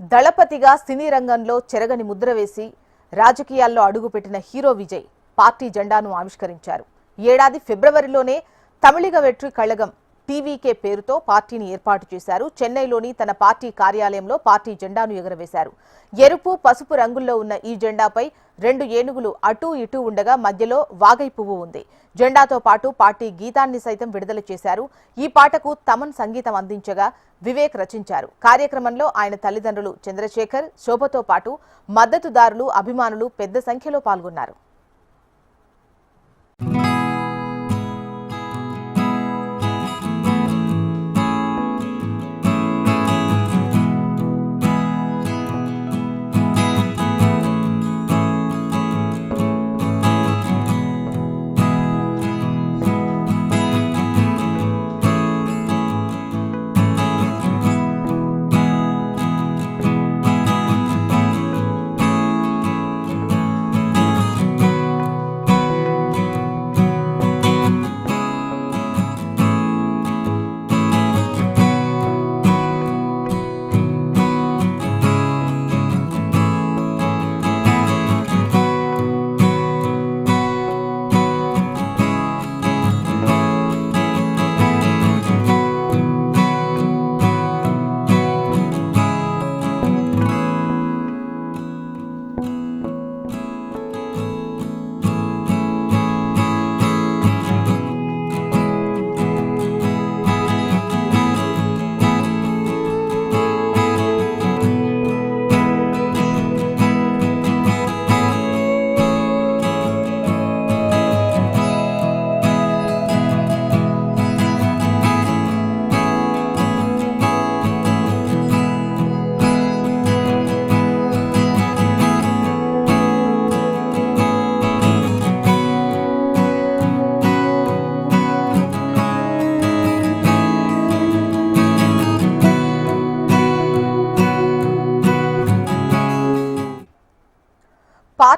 దళపతిగా సినీ రంగంలో చెరగని ముద్ర వేసి రాజకీయాల్లో అడుగుపెట్టిన హీరో విజయ్ పార్టీ జెండాను ఆవిష్కరించారు. ఏడాది ఫిబ్రవరిలోనే తమిళిగ వెట్రి కళగం టీవీకే పేరుతో పార్టీని ఏర్పాటు చేశారు. చెన్నైలోని తన పార్టీ కార్యాలయంలో పార్టీ జెండాను ఎగురవేశారు. ఎరుపు పసుపు రంగుల్లో ఉన్న ఈ జెండాపై రెండు ఏనుగులు అటూ ఇటూ ఉండగా మధ్యలో వాగై పువ్వు ఉంది. జెండాతో పాటు పార్టీ గీతాన్ని సైతం విడుదల చేశారు. ఈ పాటకు తమన్ సంగీతం అందించగా వివేక్ రచించారు. కార్యక్రమంలో ఆయన తల్లిదండ్రులు చంద్రశేఖర్ శోభతో పాటు మద్దతుదారులు అభిమానులు పెద్ద సంఖ్యలో పాల్గొన్నారు.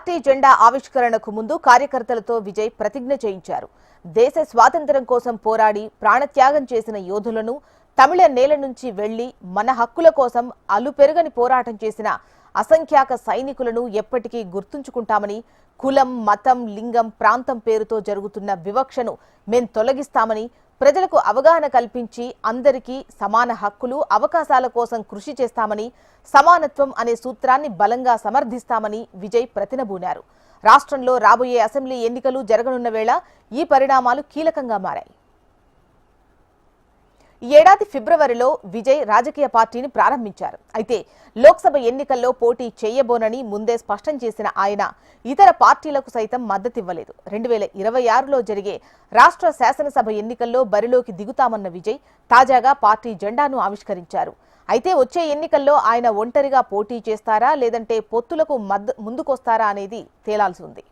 పార్టీ జెండా ఆవిష్కరణకు ముందు కార్యకర్తలతో విజయ్ ప్రతిజ్ఞ చేయించారు. దేశ స్వాతంత్ర్యం కోసం పోరాడి ప్రాణత్యాగం చేసిన యోధులను తమిళ నేల నుంచి వెళ్ళి మన హక్కుల కోసం అలుపెరగని పోరాటం చేసిన అసంఖ్యాక సైనికులను ఎప్పటికీ గుర్తుంచుకుంటామని కులం మతం లింగం ప్రాంతం పేరుతో జరుగుతున్న వివక్షను మేం తొలగిస్తామని ప్రజలకు అవగాహన కల్పించి అందరికీ సమాన హక్కులు అవకాశాల కోసం కృషి చేస్తామని సమానత్వం అనే సూత్రాన్ని బలంగా సమర్థిస్తామని విజయ్ ప్రతినబూనారు. రాష్ట్రంలో రాబోయే అసెంబ్లీ ఎన్నికలు జరగనున్న వేళ ఈ పరిణామాలు కీలకంగా మారాయి. ఈ ఏడాది ఫిబ్రవరిలో విజయ్ రాజకీయ పార్టీని ప్రారంభించారు. అయితే లోక్సభ ఎన్నికల్లో పోటీ చేయబోనని ముందే స్పష్టం చేసిన ఆయన ఇతర పార్టీలకు సైతం మద్దతివ్వలేదు. రెండు వేల ఇరవై ఆరులో జరిగే రాష్ట్ర శాసనసభ ఎన్నికల్లో బరిలోకి దిగుతామన్న విజయ్ తాజాగా పార్టీ జెండాను ఆవిష్కరించారు. అయితే వచ్చే ఎన్నికల్లో ఆయన ఒంటరిగా పోటీ చేస్తారా లేదంటే పొత్తులకు మద్ద ముందుకొస్తారా అనేది తేలాల్సి ఉంది.